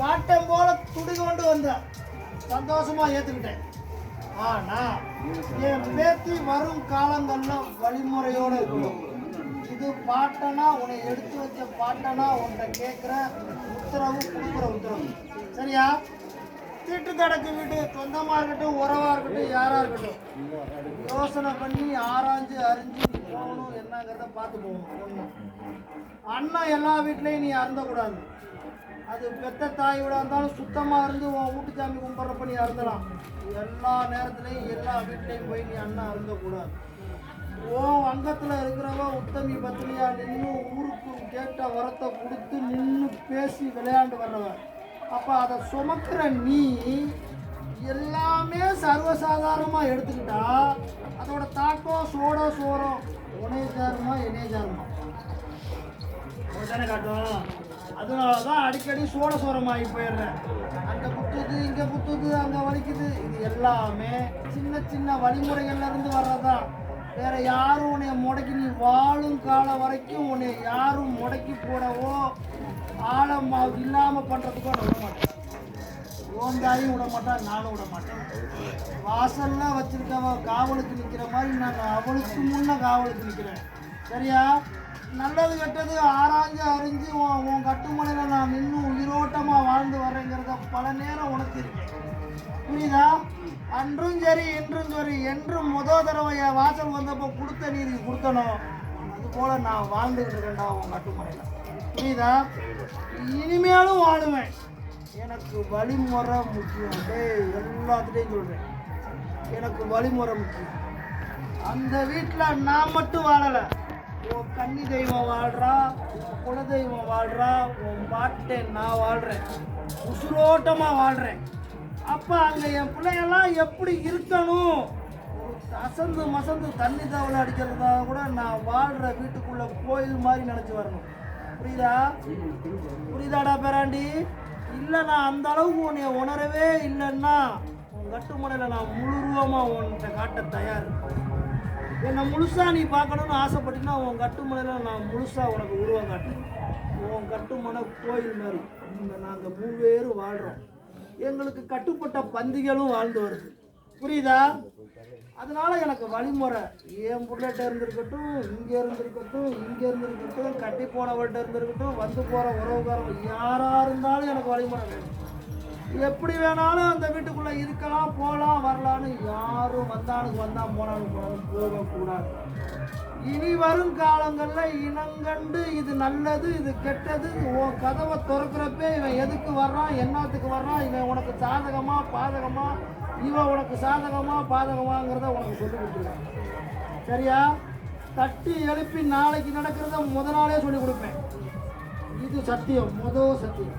Bottom போல துடி கொண்டு வந்த சந்தோஷமா ஏத்துக்கிட்டேன். ஆனா என் பேத்தி வரும் காலங்கள்ல வழிமுறையோட இருக்கணும் இது பாட்டனா உன்னை எடுத்து வச்ச பாட்டனா உன்கிட்ட கேட்குற உத்தரவு கொடுக்குற உத்தரவு. சரியா? திட்டு தடக்கு வீட்டு சொந்தமா இருக்கட்டும் உறவா இருக்கட்டும் யாரா இருக்கட்டும். யோசனை பண்ணி ஆராய்ஞ்சு அறிஞ்சு போகணும் என்னங்கிறத பார்த்து போகணும் ஒண்ணு. அண்ணன் எல்லா வீட்லேயும் நீ அருந்தக்கூடாது. அது பெத்த தாய் விட இருந்தாலும் சுத்தமாக இருந்து உன் வீட்டு சாமி கும்பிட்றப்ப நீ அருந்தலாம். எல்லா நேரத்துலையும் எல்லா வீட்லேயும் போய் நீ அண்ணன் அருந்தக்கூடாது. உன் அங்கத்தில் இருக்கிறவ உத்தமி பத்திரியா நின்று ஊருக்கு கேட்ட வரத்தை கொடுத்து நின்று பேசி விளையாண்டு வர்றவ. அப்போ அதை சுமக்கிற நீ எல்லாமே சர்வசாதாரணமாக எடுத்துக்கிட்டா அதோட தாக்கம் சோட சோரம். உனே சாருமா என்னே சாருமா. அதனால தான் அடிக்கடி சோட சோரமாகி போயிடுறேன். அங்கே குத்துது இங்கே குத்துது அங்கே வலிக்குது. இது எல்லாமே சின்ன சின்ன வழிமுறைகள்ல இருந்து வர்றதா வேற யாரும் உன்னை முடக்கி நீ வாழும் காலம் வரைக்கும் உன்னை யாரும் முடக்கி போடவோ ஆழம் இல்லாமல் பண்ணுறதுக்கோ விட மாட்டேன். ஓந்தாயும் விட மாட்டான் நானும் விட மாட்டேன் வாசல்ல வச்சிருக்கவ காவலுக்கு நிற்கிற மாதிரி நான் அவளுக்கு முன்ன காவலுக்கு நிற்கிறேன் சரியா? நல்லது கெட்டது ஆராய்ஞ்சு அறிஞ்சு உன் உன் கட்டுமனையில் நான் இன்னும் உயிரோட்டமாக வாழ்ந்து வரேங்கிறத பல நேரம் உணர்த்திருக்கேன் புரியுதா? அன்றும் சரி இன்றும் சரி என்றும் முத தடவை என் வாசல் வந்தப்போ கொடுத்த நீதி கொடுத்தனும். அது போல் நான் வாழ்ந்துக்கிட்டு இருக்கேன்டா உன் கட்டுமனையில். புரியுதா? இனிமேலும் வாழுவேன். எனக்கு வழிமுறை முக்கியம். டேய் எல்லாத்துலேயும் சொல்கிறேன் எனக்கு வழிமுறை முக்கியம். அந்த வீட்டில் நான் மட்டும் வாழலை. உன் கன்னி தெய்வம் வாழ்றா உன் குலதெய்வம் வாழ்றா உன் பாட்டை நான் வாழ்கிறேன் உசுரோட்டமாக வாழ்கிறேன் அப்போ அங்கே என் பிள்ளைங்கெல்லாம் எப்படி இருக்கணும்? அசந்து மசந்து தண்ணி தவளை அடிக்கிறதா கூட நான் வாழ்கிற வீட்டுக்குள்ளே கோயில் மாதிரி நினச்சி வரணும். புரியுதா? புரியுதாடா பேராண்டி? இல்லை நான் அந்த அளவுக்கு உன்னை உணரவே இல்லைன்னா உன் கட்டுமனையில் நான் முழுருவமாக உன்கிட்ட காட்ட தயார் என்னை முழுசாக நீ பார்க்கணும்னு ஆசைப்பட்டீங்கன்னா உன் கட்டுமனையில் நான் முழுசாக உனக்கு உருவம் காட்டேன் உன் கட்டுமனை கோயில் மாதிரி. நாங்கள் மூணு பேரும் வாழ்கிறோம் எங்களுக்கு கட்டுப்பட்ட பந்திகளும் வாழ்ந்து வருது. புரியுதா? அதனால எனக்கு வழிமுறை. என் புள்ளட்ட இருந்திருக்கட்டும் இங்கே இருந்திருக்கட்டும் இங்கே இருந்திருக்கட்டும் கட்டி போனவர்கிட்ட இருந்திருக்கட்டும் வந்து போகிற உறவுக்காரங்க யாராக இருந்தாலும் எனக்கு வழிமுறை வேணும். எப்படி வேணாலும் அந்த வீட்டுக்குள்ளே இருக்கலாம் போகலாம் வரலான்னு யாரும் வந்தானுக்கு வந்தால் போனாலும் போனாலும் போகக்கூடாது. இனி வரும் காலங்களில் இனங்கண்டு இது நல்லது இது கெட்டது உன் கதவை திறக்கிறப்பே இவன் எதுக்கு வர்றான் என்னத்துக்கு வர்றான் இவன் உனக்கு சாதகமாக பாதகமாக இவன் உனக்கு சாதகமா பாதகமாங்கிறத உனக்கு சொல்லி கொடுத்துருவேன் சரியா? தட்டி எழுப்பி நாளைக்கு நடக்கிறத முத நாளே சொல்லி கொடுப்பேன். இது சத்தியம் முதல் சத்தியம்.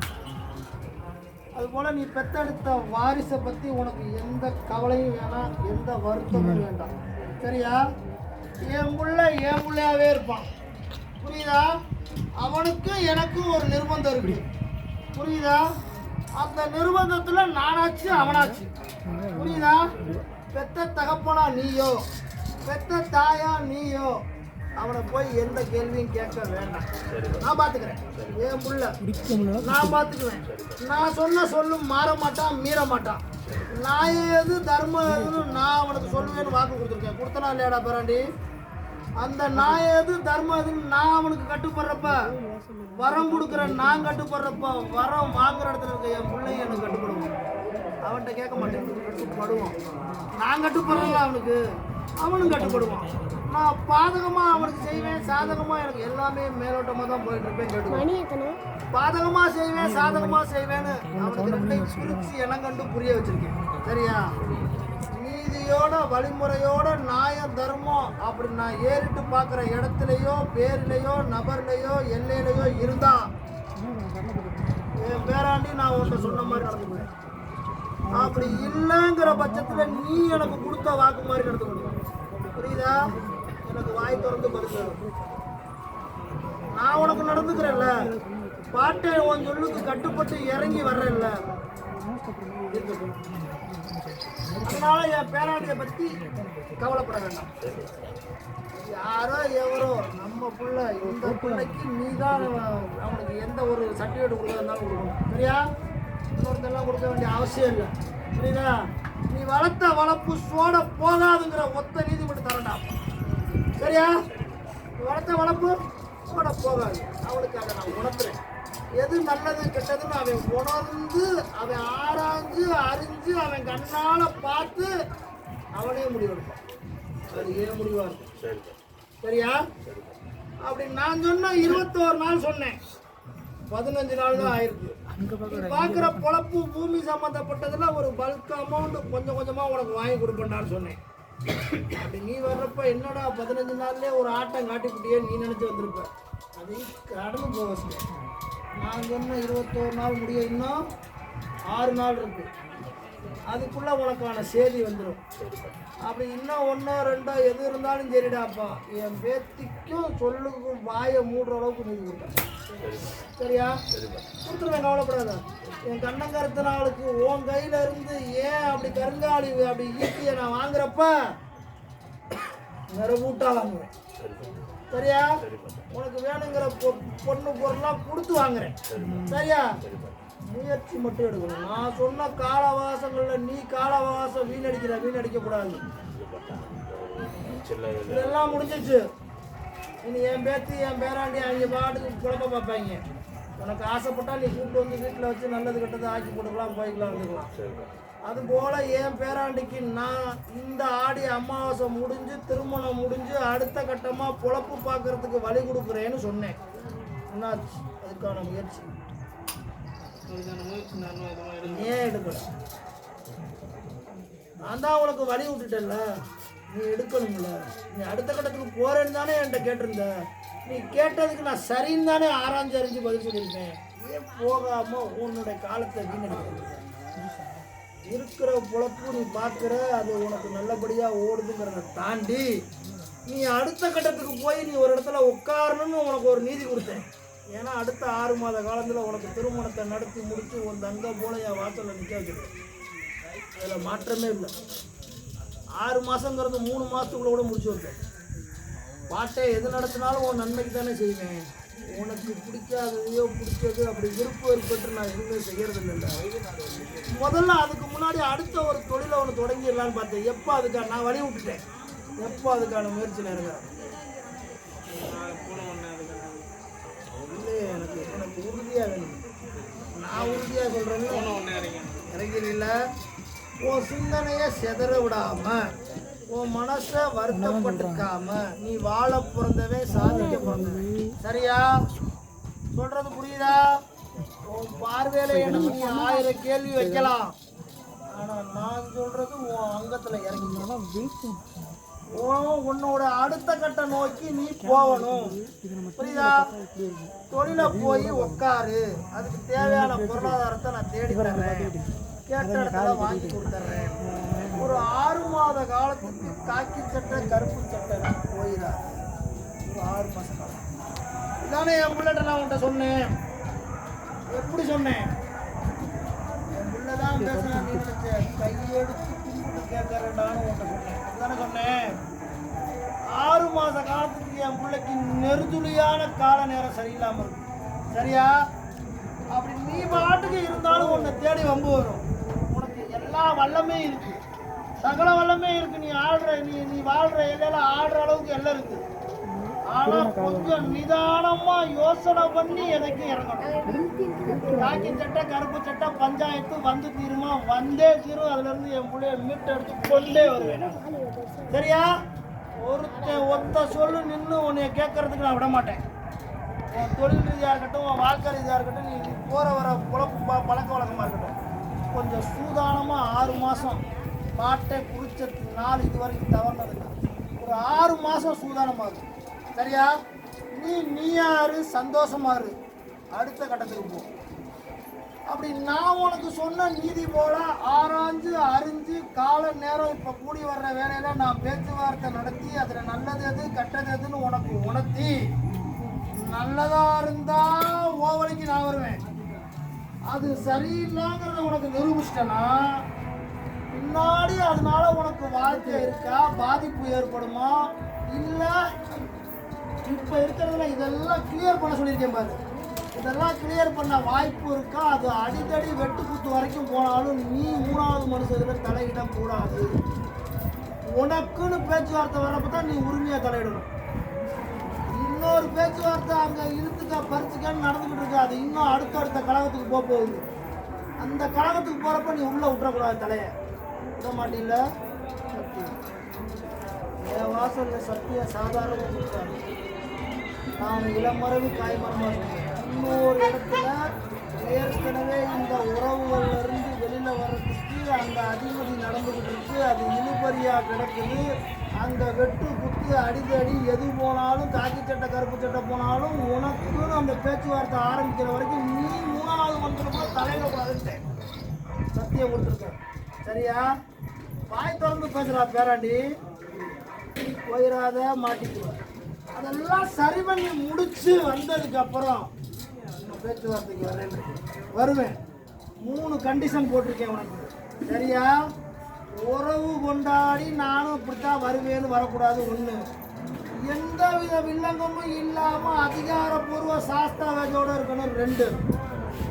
அதுபோல் நீ பெத்தெடுத்த வாரிசை பற்றி உனக்கு எந்த கவலையும் வேணாம் எந்த வருத்தமும் வேண்டாம். சரியா? என் புள்ள என் பிள்ளையாவே இருப்பான். புரியுதா? அவனுக்கும் எனக்கும் ஒரு நிர்பந்தம் இருக்கு. புரியுதா? அந்த நிர்பந்தத்துல நானாச்சு அவனாச்சு. புரியுதா? பெத்த தகப்பனா நீயோ? பெத்த தாயா நீயோ? அவனை போய் எந்த கேள்வியும் கேட்க வேண்டாம். நான் பார்த்துக்கிறேன் என் புள்ள. நான் பார்த்துக்குவேன் நான் சொன்ன சொல்லும் மாற மாட்டான் மீற மாட்டான். நான் எது தர்மம் எதுன்னு நான் அவனுக்கு சொல்லுவேன்னு வாக்கு கொடுத்துருக்கேன். கொடுத்தனா இல்லையாடா பேராண்டி? அந்த நான் எது? தர்மம் எதுன்னு நான் அவனுக்கு கட்டுப்படுறப்ப வரம் கொடுக்குற நான் கட்டுப்படுறப்ப வரம் வாங்குற இடத்துல இருக்க என் பிள்ளைங்க எனக்கு கட்டுப்படுவான். அவன்கிட்ட கேட்க மாட்டேன். கட்டுப்படுவான். நான் கட்டுப்படுறேன்ல அவனுக்கு. அவனும் கட்டுப்படுவான். நான் பாதகமாக அவனுக்கு செய்வேன் சாதகமாக எனக்கு எல்லாமே மேலோட்டமாக தான் போயிட்டு இருப்பேன் கேட்டுக்குவான் பாதகமா செய்வேன் சாதகமா செய்வேன்னு அவனுக்கு ரெண்டையும் பிரிச்சு இனம் கண்டு புரிய வச்சிருக்கேன். சரியா? நீதியோட வழிமுறையோட நியாயம் தர்மம் அப்படி நான் ஏறிட்டு பார்க்குற இடத்துலையோ பேர்லையோ நபர்லையோ எல்லையிலையோ இருந்தா என் பேராண்டி நான் உன்கிட்ட சொன்ன மாதிரி நடந்துக்குவேன் அப்படி இல்லைங்கிற பட்சத்தில் நீ எனக்கு கொடுத்த வாக்கு மாதிரி நடந்துக்கணும் புரியுதா? எனக்கு வாய் திறந்து பதில். நான் உனக்கு நடந்துக்கிறேன்ல. பாட்டை உன் சொல்லுக்கு கட்டுப்பட்டு இறங்கி வர்றேன்ல. அதனால என் பேராண்டியை பத்தி கவலைப்பட வேண்டாம். யாரோ எவரோ நம்ம புள்ள இந்த பிள்ளைக்கு நீ தான் அவனுக்கு எந்த ஒரு சர்டிஃபிகேட் கொடுக்கறதுனாலும் கொடுக்கணும். சரியா? இன்னொருத்தெல்லாம் கொடுக்க வேண்டிய அவசியம் இல்லை. புரியுதா? நீ வளர்த்த வளர்ப்பு சோட போகாதுங்கிற ஒத்த நீதி மட்டும் தரண்டா சரியா? வளர்த்த வளர்ப்பு சோட போகாது. அவனுக்கு அதை நான் உணர்த்துறேன். எது நல்லது கெட்டதுன்னு அவன் உணர்ந்து அவன் ஆராய்ஞ்சு அறிஞ்சு அவன் கண்ணால பார்த்து அவனே முடிவெடுப்பான் அது ஏன் முடிவா இருக்கும் சரியா? அப்படி நான் சொன்ன இருபத்தோரு நாள் சொன்னேன். பதினஞ்சு நாள் தான் ஆயிருக்கு. பார்க்குற பொழப்பு பூமி சம்மந்தப்பட்டதுல ஒரு பல்க் அமௌண்ட் கொஞ்சம் கொஞ்சமா உனக்கு வாங்கி கொடுப்பேன்டான்னு சொன்னேன். அப்படி நீ வர்றப்ப என்னடா பதினஞ்சு நாள்லயே ஒரு ஆட்டம் காட்டிக்கிட்டே நீ நினைச்சு வந்திருப்ப? அதையும் கடந்து போக நான் சொன்ன இருபத்தோரு நாள் முடிய இன்னும் ஆறு நாள் இருக்கு. அதுக்குள்ளே உனக்கான செய்தி வந்துடும் அப்படி இன்னும் ஒன்றோ ரெண்டோ எது இருந்தாலும் சரிடாப்பா. என் பேத்திக்கும் சொல்லுக்கும் வாயை மூடுற அளவுக்கு நீதி கொடுத்தேன் சரியா? கொடுத்துருவேன் கவலைப்படாத. என் கண்ணங்கருத்த நாளுக்கு உன் கையில இருந்து ஏன் அப்படி கருங்காலி அப்படி ஈட்டியை நான் வாங்குறப்ப நிறவூட்டா வாங்குவேன் சரியா? உனக்கு வேணுங்கிற பொண்ணு பொருளாம் கொடுத்து வாங்குறேன். சரியா? முயற்சி மட்டும் எடுக்கணும். நான் சொன்ன காலவாசங்கள்ல நீ காலவாசம் வீணடிக்கிற வீணடிக்க கூடாது இதெல்லாம் முடிஞ்சிச்சு. இனி என் பேத்தி என் பேராண்டி அவங்க பாட்டுக்கு குழப்ப பார்ப்பாங்க. உனக்கு ஆசைப்பட்டா நீ கூப்பிட்டு வந்து வீட்டில் வச்சு நல்லது கெட்டது ஆக்கி போட்டுக்கலாம் போய்க்கலாம் இருந்துக்கலாம். சரிப்பா. அதுபோல என் பேராண்டிக்கு நான் இந்த ஆடி அமாவாசை முடிஞ்சு திருமணம் முடிஞ்சு அடுத்த கட்டமா பொழப்பு பார்க்கறதுக்கு வழி கொடுக்குறேன்னு சொன்னேன். என்னாச்சு? அதுக்கான முயற்சி. ஏன் எடுக்கல? நான் தான் உனக்கு வழி விட்டுட்டேன்ல. நீ எடுக்கணும்ல. நீ அடுத்த கட்டத்துக்கு போறேன்னு தானே என்கிட்ட கேட்டிருந்த. நீ கேட்டதுக்கு நான் சரின்னு தானே ஆராய்ஞ்சு அறிஞ்சு பதில் சொல்லியிருக்கேன். ஏன் போகாம உன்னுடைய காலத்தை வீணடிக்க இருக்கிற பொழப்பு நீ பார்க்குற அது உனக்கு நல்லபடியாக ஓடுதுங்கிறத தாண்டி நீ அடுத்த கட்டத்துக்கு போய் நீ ஒரு இடத்துல உட்காரணும்னு உனக்கு ஒரு நீதி கொடுத்தேன். ஏன்னா அடுத்த ஆறு மாத காலத்தில் உனக்கு திருமணத்தை நடத்தி முடித்து உன் தங்கம் போல என் வாசலில் நிற்க வச்சிருக்கேன். அதில் மாற்றமே இல்லை. ஆறு மாதங்கிறது மூணு மாதத்துக்குள்ள கூட முடிச்சு வைப்பேன் பாட்டை எது நடத்தினாலும் உன் நன்மைக்கு தானே செய்வேன். உனக்கு பிடிக்காததையோ பிடிச்சது அப்படி விருப்பம் ஏற்பட்டு நான் எதுவுமே செய்யறது இல்லை முதல்ல அதுக்கு முன்னாடி அடுத்த ஒரு தொழிலை ஒன்று தொடங்கிடலான்னு பார்த்தேன். எப்போ அதுக்கான நான் வழி விட்டுட்டேன். எப்போ அதுக்கான முயற்சியில் இருக்கிறேன் இல்லையே எனக்கு எனக்கு உறுதியாக வேணும். நான் உறுதியாக சொல்கிறேன்னு இறங்கிறீங்கள உன் சிந்தனையை செதற விடாம உன் மனசை வருத்தப்பட்டுக்காம நீ வாழ பிறந்தவே சாதிக்க பிறந்தவன் சரியா? சொல்றது புரியுதா? உன் பார்வையில எனக்கு நீ ஆயிரம் கேள்வி வைக்கலாம். ஆனா நான் சொல்றது உன் அங்கத்துல இறங்கி உன் உன்னோட அடுத்த கட்ட நோக்கி நீ போகணும். புரியுதா? தொழில போய் உட்காரு அதுக்கு தேவையான பொருளாதாரத்தை நான் தேடி தர்றேன். கேட்ட இடத்துல வாங்கி கொடுத்துட்றேன் ஒரு ஆறு மாத காலத்துக்கு காக்கி சட்டை கருப்பு சட்டை போயிடாது ஒரு ஆறு மாச காலம். இதானே என் பிள்ளைகிட்ட நான் உன்கிட்ட சொன்னேன். எப்படி சொன்னேன்? தான் பேசுறேன் நீ கையெடுத்து கும்பிட்டு கேட்கறேன்டான்னு சொன்னேன். தானே சொன்னேன்? ஆறு மாச காலத்துக்கு என் பிள்ளைக்கு நெருதுளியான கால நேரம் சரியில்லாம இருக்கும் சரியா? அப்படி நீ பாட்டுக்கு இருந்தாலும் உன்னை தேடி வம்பு வரும். உனக்கு எல்லா வல்லமே இருக்கு. சகல வல்லமே இருக்கு. நீ ஆடுற நீ நீ வாழ்ற எல்லாம் ஆடுற அளவுக்கு எல்லாம் இருக்கு. ஆனா கொஞ்சம் நிதானமா யோசனை பண்ணி எனக்கு இறங்கணும். காக்கி சட்டை கருப்பு சட்டை பஞ்சாயத்து வந்து தீருமா? வந்தே தீரும் அதுல இருந்து என் பிள்ளைய மீட்டு எடுத்து கொண்டே வருவேன். சரியா? ஒருத்தன் ஒத்த சொல்லு நின்று உன்னை கேட்கறதுக்கு நான் விட மாட்டேன். உன் தொழில் ரீதியாக இருக்கட்டும் உன் வாழ்க்கை ரீதியாக இருக்கட்டும் நீ போகிற வர குழப்பு ப பழக்க வழக்கமாக இருக்கட்டும். கொஞ்சம் சூதானமாக ஆறு மாதம் மாட்டை குடிச்ச நாள் இது வரைக்கும் தவறுனது ஒரு ஆறு மாதம் சூதானமாகும் சரியா? நீ நீயாரு சந்தோஷமா இரு. அடுத்த கட்டத்துக்கு போ. அப்படி நான் உனக்கு சொன்ன நீதி போல ஆராய்ஞ்சு அறிஞ்சு கால நேரம் இப்போ கூடி வர்ற வேலையில நான் பேச்சுவார்த்தை நடத்தி அதில் நல்லது எது கெட்டது எதுன்னு உனக்கு உணர்த்தி நல்லதா இருந்தா ஓவலைக்கு நான் வருவேன். அது சரியில்லைங்கிறத உனக்கு நிரூபிச்சிட்டேன்னா பின்னாடி அதனால உனக்கு வாழ்க்கை இருக்கா? பாதிப்பு ஏற்படுமா? இல்லை இப்போ இருக்கிறதுல இதெல்லாம் கிளியர் பண்ண சொல்லியிருக்கேன் பாரு. இதெல்லாம் கிளியர் பண்ண வாய்ப்பு இருக்கா? அது அடிக்கடி வெட்டு குத்து வரைக்கும் போனாலும் நீ மூணாவது மனுஷன் தலையிட கூடாது. உனக்குன்னு பேச்சுவார்த்தை வரப்ப தான் நீ உரிமையாக தலையிடணும். இன்னொரு பேச்சுவார்த்தை அங்கே இழுத்துக்க பறிச்சுக்கன்னு நடந்துக்கிட்டு இருக்கு. அது இன்னும் அடுத்தடுத்த கழகத்துக்கு போக போகுது. அந்த கழகத்துக்கு போகிறப்ப நீ உள்ளே விட்டுறக்கூடாது தலையை. விட மாட்டீல்ல? சத்தியம். என் வாசல்ல சத்தியம் சாதாரணமாக கொடுத்தாரு நான் இளமரவு காய்மரமாக இன்னொரு இடத்துல ஏற்கனவே இந்த உறவுகள்ல வெளியில் வர்றதுக்கு அந்த அதிபதி நடந்துகிட்டு இருக்கு அது இழுபறியாக கிடக்குது. அந்த வெட்டு குத்து அடிதடி எது போனாலும் காக்கி சட்டை கருப்பு சட்டை போனாலும் உனக்குன்னு அந்த பேச்சுவார்த்தை ஆரம்பிக்கிற வரைக்கும் நீ மூணாவது மந்திரமா தலையில் கூடாதுட்டேன் சத்தியம் கொடுத்துருக்கேன் சரியா? வாய் திறந்து பேசுகிறா பேராண்டி. போயிடாத மாட்டிக்குவேன் அதெல்லாம் சரி பண்ணி முடிச்சு வந்ததுக்கு அப்புறம் பேச்சுவார்த்தைக்கு வரேன். வருவேன். மூணு கண்டிஷன் போட்டிருக்கேன் உனக்கு. சரியா? உறவு கொண்டாடி நானும் இப்படித்தான் வருவேன்னு வரக்கூடாது ஒன்று எந்த வித வில்லங்கமும் இல்லாமல் அதிகாரப்பூர்வ சாஸ்தாவேஜோட இருக்கணும் ரெண்டு.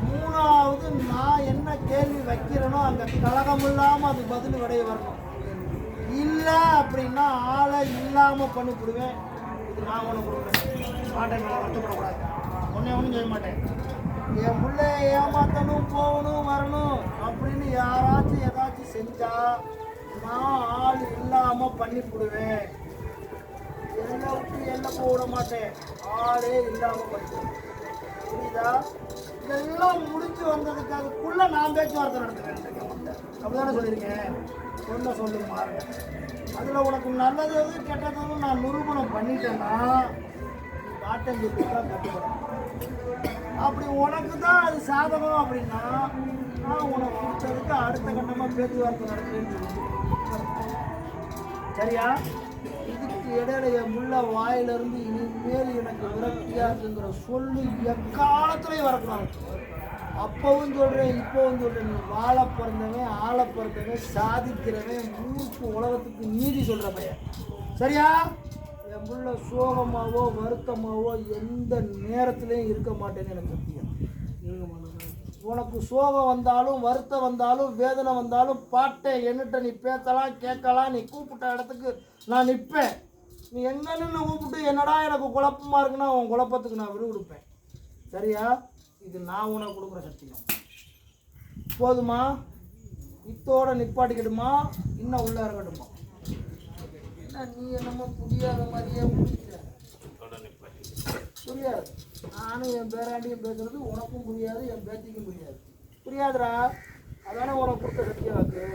மூணாவது நான் என்ன கேள்வி வைக்கிறேனோ அந்த கழகம் இல்லாமல் அது பதில் விடைய வரணும். இல்லை அப்படின்னா ஆளை இல்லாமல் பண்ணிவிடுவேன் நான் ஒன்று கொடுக்குறேன். மாட்டேன் மேலே கஷ்டப்படக்கூடாது. ஒன்றே ஒன்றும் செய்ய மாட்டேன். என் பிள்ளை ஏமாத்தணும் போகணும் வரணும் அப்படின்னு யாராச்சும் ஏதாச்சும் செஞ்சா நான் ஆள் இல்லாமல் பண்ணிவிடுவேன் என்னை விட்டு என்ன போட மாட்டேன். ஆளே இல்லாமல் பண்ணிவிடுவேன் புரியுதா? இதெல்லாம் முடிச்சு வந்ததுக்கு அதுக்குள்ளே நான் பேச்சுவார்த்தை அப்படி தானே சொல்லியிருக்கேன்? சொல்ல சொல்லு பாருங்க அதில் உனக்கு நல்லது எது கெட்டதுன்னு நான் நிரூபணம் பண்ணிட்டேன்னா ஆட்டங்குக்கு தான் கட்டுப்படும் அப்படி உனக்கு தான் அது சாதகம் அப்படின்னா நான் உனக்கு கொடுத்ததுக்கு அடுத்த கட்டமாக பேச்சுவார்த்தை நடத்துறேன்னு சரியா? இதுக்கு இடையில என் முள்ள வாயிலிருந்து இனிமேல் எனக்கு விரக்தியா இருக்குங்கிற சொல்லு எக்காலத்துலேயும் வரக்கூடாது. அப்பவும் சொல்கிறேன் இப்போவும் சொல்கிறேன் நீ வாழ பிறந்தவன் ஆள பிறந்தவன் சாதிக்கிறவன் ஊருக்கு உலகத்துக்கு நீதி சொல்கிற பையன். சரியா? என் புள்ள சோகமாவோ வருத்தமாவோ எந்த நேரத்துலையும் இருக்க மாட்டேன்னு எனக்கு சத்தியம். உனக்கு சோகம் வந்தாலும் வருத்தம் வந்தாலும் வேதனை வந்தாலும் பாட்டை என்னட்ட நீ பேசலாம் கேட்கலாம் நீ கூப்பிட்ட இடத்துக்கு நான் நிற்பேன். நீ என்னன்னு நின்று கூப்பிட்டு என்னடா எனக்கு குழப்பமா இருக்குன்னா உன் குழப்பத்துக்கு நான் விடு கொடுப்பேன். சரியா? இது நான் உனக்கு கொடுக்குற சத்தியம். போதுமா? இத்தோட நிப்பாட்டிக்கிடுமா இன்னும் உள்ள இருக்கட்டுமா என்ன நீ என்னமோ புரியாத மாதிரியே முடிக்கிற? புரியாது. நானும் என் பேராண்டியும் பேசுறது உனக்கும் புரியாது என் பேத்திக்கும் புரியாது. புரியாதுடா. அதானே உனக்கு கொடுத்த சத்திய வாக்கு?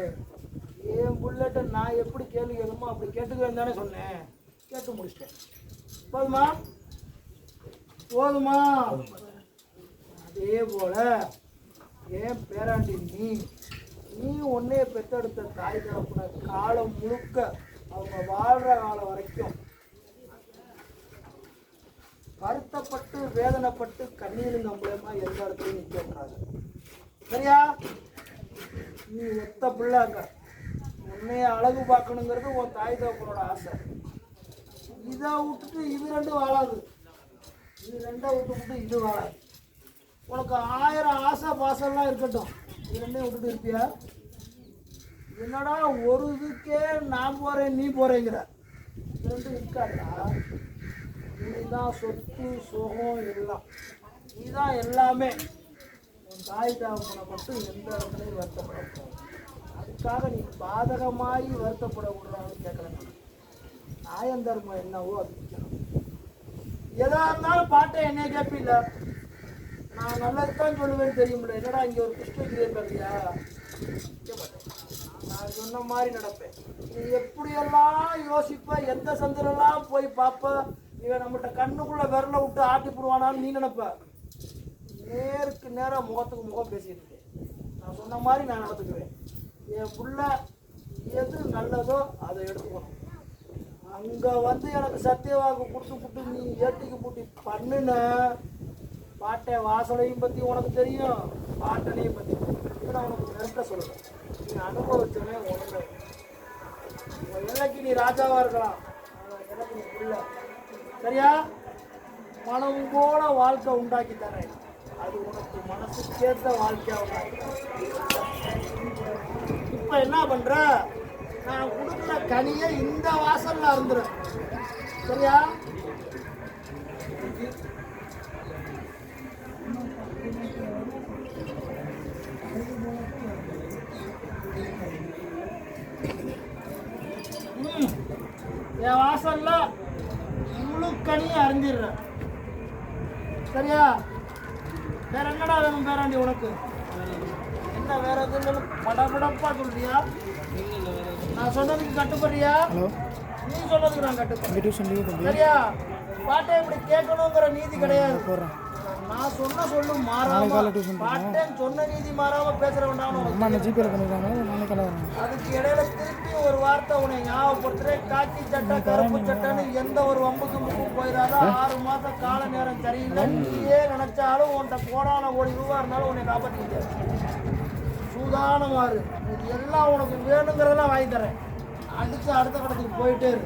என் புள்ளட்ட நான் எப்படி கேள்வி கேட்குமோ அப்படி கேட்டுக்கிறேன் தானே சொன்னேன். கேட்டு முடிச்சிட்டேன். போதுமா? போதுமா? அதே போல ஏன் பேராண்டி நீ? நீ உன்னைய பெற்றெடுத்த தாய் தரப்புன காலம் முழுக்க அவங்க வாழ்ற காலம் வரைக்கும் வருத்தப்பட்டு வேதனைப்பட்டு கண்ணீர் நம்மளமா எந்த இடத்துலையும் நிற்க கூடாது சரியா? நீ ஒத்த பிள்ளைங்க. உன்னைய அழகு பார்க்கணுங்கிறது உன் தாய் தகப்பனோட ஆசை. இதை விட்டுட்டு இது ரெண்டும் வாழாது. இது ரெண்டை விட்டு விட்டு இது வாழாது. உனக்கு ஆயிரம் ஆசை பாசம்லாம் இருக்கட்டும். இரண்டே விட்டுட்டு இருப்பியா? என்னடா ஒரு இதுக்கே நான் போகிறேன் நீ போகிறேங்கிற இது ரெண்டும் இருக்காடா நீதான் சொத்து சுகம் எல்லாம். நீதான் எல்லாமே. உன் தாய் தாப்பனை மட்டும் எந்த இடத்துலையும் வருத்தப்படக்கூடாது அதுக்காக நீ பாதகமாகி வருத்தப்படக்கூடாதுன்னு கேட்குறேன் நியாயம் தர்மம் என்னவோ அது. எதாக இருந்தாலும் பாட்டை என்னைய கேட்பில்லை? நான் நல்லா தான் சொல்லுவேன்னு தெரியுமில்ல என்னடா இங்கே ஒரு கிருஷ்ணகிரி இருக்கியா நான் சொன்ன மாதிரி நடப்பேன். நீ எப்படியெல்லாம் யோசிப்ப எந்த சந்திரெல்லாம் போய் பார்ப்ப இவன் நம்மகிட்ட கண்ணுக்குள்ள விரல விட்டு ஆட்டி போடுவானான்னு நீ நினைப்ப. நேருக்கு நேராக முகத்துக்கு முகம் பேசிட்டு இருக்கேன். நான் சொன்ன மாதிரி நான் நடந்துக்குவேன். என் புள்ள எது நல்லதோ அதை எடுத்துக்கணும். அங்கே வந்து எனக்கு சத்தியவாக்கு கொடுத்து புட்டு நீ ஏட்டிக்கு பூட்டி பண்ணுன பாட்டை வாசலையும் பற்றி உனக்கு தெரியும். பாட்டனையும் பற்றி இதை நான் உனக்கு நிறுத்த சொல்லுவேன் நீ அனுபவிச்சவனே உனக்கு. உன் எல்லைக்கு நீ ராஜாவாக இருக்கலாம். ஆனா எனக்கு நீ புள்ள சரியா? மனம் போல வாழ்க்கை உண்டாக்கி தரேன். மனசுக்கேற்ற வாழ்க்கையாக இப்போ என்ன பண்ணுற நான் கொடுக்குற கனியை இந்த வாசல்ல அருந்துரு சரியா? என் வாசல்ல முழு கனியை அறிஞ்சிடுறேன். சரியா? வேற என்னடா வேணும் பேராண்டி உனக்கு? என்ன வேற எதுவும் படபடப்பா சொல்றியா? நான் சொன்னதுக்கு கட்டுப்படுறியா நீ சொன்னதுக்கு நான் கட்டுப்படுறேன் சரியா? பாட்டை இப்படி கேட்கணுங்கிற நீதி கிடையாது. போடுறேன். நான் சொன்ன சொல்லும் மாறாம பாட்டேன் சொன்ன நீதி மாறாம பேசுற வேண்டாம் அம்மா என்ன ஜிபேல பண்ணிடுறாங்க அதுக்கு இடையில திருப்பி ஒரு வார்த்தை உன்னை ஞாபகப்படுத்துறேன். காக்கி சட்டை கருப்பு சட்டைன்னு எந்த ஒரு வம்புக்கு முக்கும் போயிடாத. ஆறு மாசம் கால நேரம் சரியில்லை. நீயே நினைச்சாலும் உன்கிட்ட கோடான கோடி ரூபா இருந்தாலும் உன்னை காப்பாற்றிக்க சூதானமாறு இது எல்லாம் உனக்கு வேணுங்கிறதெல்லாம் வாங்கி தரேன். அடுத்து அடுத்த கட்டத்துக்கு போயிட்டே இரு.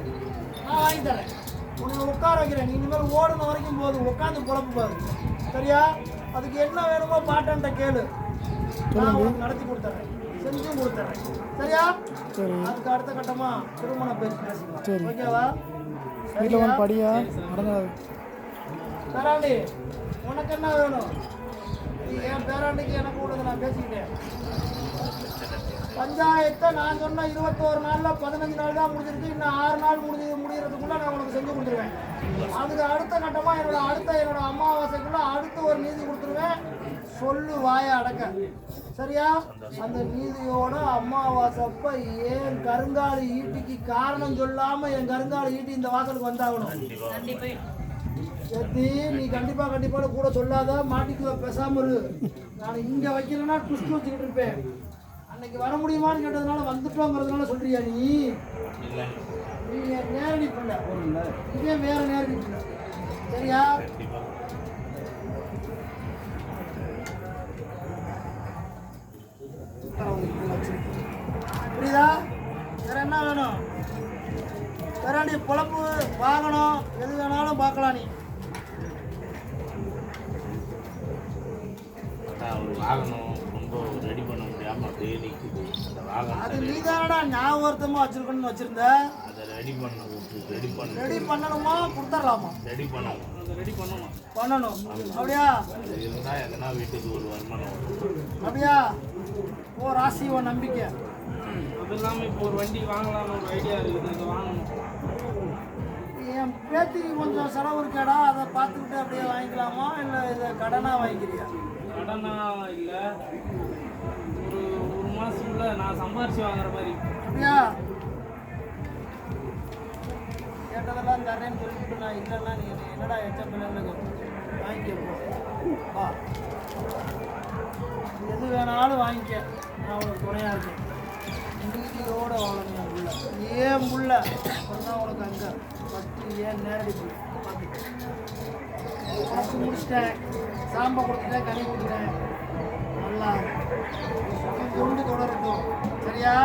நான் வாங்கி தரேன். உன்னை உட்கார வைக்கிறேன். நீ இனிமேல் ஓடுன வரைக்கும் போதும். உட்காந்து குழப்பு பாரு சரியா? அதுக்கு என்ன வேணுமோ பாட்டன்ட்ட கேளு. நடத்தி கொடுத்துறேன். செஞ்சும் கொடுத்துறேன். சரியா? சரி. அதுக்கு அடுத்த கட்டமா திருமண பேச்சு பேசிக்கலாம் சரி. ஓகேவா? வீட்டில் வந்து படியா? நடந்தாது. பேராண்டி உனக்கு என்ன வேணும்? நீ என் பேராண்டிக்கு எனக்கு கூடது நான் பேசிக்கிட்டேன். பஞ்சாயத்தை நான் சொன்ன இருபத்தோரு நாளில் பதினஞ்சு நாள் தான் முடிஞ்சிருக்கு. இன்னும் ஆறு நாள் முடிஞ்சு முடிகிறதுக்குள்ளே நான் உனக்கு செஞ்சு கொடுத்துருவேன். அதுக்கு அடுத்த கட்டமாக என்னோட அடுத்த என்னோட அமாவாசைக்குள்ளே அடுத்து ஒரு நீதி கொடுத்துருவேன். சொல்லு வாய அடக்க. சரியா? அந்த நீதியோட அமாவாசை அப்ப ஏன் கருங்காலி ஈட்டிக்கு காரணம் சொல்லாம என் கருங்காலி ஈட்டி இந்த வாசலுக்கு வந்தாகணும்? எத்தி நீ கண்டிப்பா கண்டிப்பா கூட சொல்லாத மாட்டிக்கு பேசாம இரு. நான் இங்க வைக்கலன்னா ட்விஸ்ட் வச்சுக்கிட்டு இருப்பேன். அன்னைக்கு வர முடியுமான்னு கேட்டதுனால வந்துட்டோங்கிறதுனால சொல்றியா நீ? நீ நேரடி பிள்ளை இதே வேற நேரடி பிள்ளை சரியா புரியுதா? வேற என்ன வேணும்? வேற நீ பொழப்பு வாங்கணும் எது வேணாலும் பார்க்கலாம் நீ. ரொம்ப ரெடி பண்ண முடியாம அப்படியே அந்த வாகனம் அது நீ தானடா ஞாபகத்தமா வச்சிருக்கணும்னு வச்சிருந்த. அதை ரெடி பண்ண ரெடி பண்ண. ரெடி பண்ணணுமா? கொடுத்துடலாமா ரெடி பண்ணணும். ரெடி பண்ணணும்? பண்ணணும். அப்படியா? அது இருந்தா எதனா வீட்டுக்கு ஒரு வருமானம் வரும். அப்படியா? ஓ ராசி உன் நம்பிக்கை. அது இல்லாமல் இப்போ ஒரு வண்டி வாங்கலாம்னு ஒரு ஐடியா இருக்குது. இதை வாங்கணும். என் பேத்திக்கு கொஞ்சம் செலவு இருக்கேடா. அதை பார்த்துக்கிட்டு அப்படியே வாங்கிக்கலாமா? இல்லை இதை கடனாக வாங்கிக்கிறியா? கடனா இல்லை. நான் சம்பாரிச்சு வாங்குற மாதிரி. அப்படியா? கேட்டதெல்லாம் தரேன்னு சொல்லிட்டு நான் இல்லைன்னா நீ என்னடா எச்சம் பிள்ளைங்க வாங்கிக்க. வா. எது வேணாலும் வாங்கிக்க. நான் உனக்கு துணையாக இருக்கேன். நீதியோட வாழணும் என் புள்ள ஏன் புள்ள? அப்புறம் உனக்கு அங்கே பத்து ஏன் நேரடி புள்ள? பார்த்துக்க. உனக்கு முடிச்சிட்டேன். சாம்பை கொடுத்துட்டேன் கனி கொடுத்துட்டேன். நல்லா கொண்டு தொடரட்டும். சரியா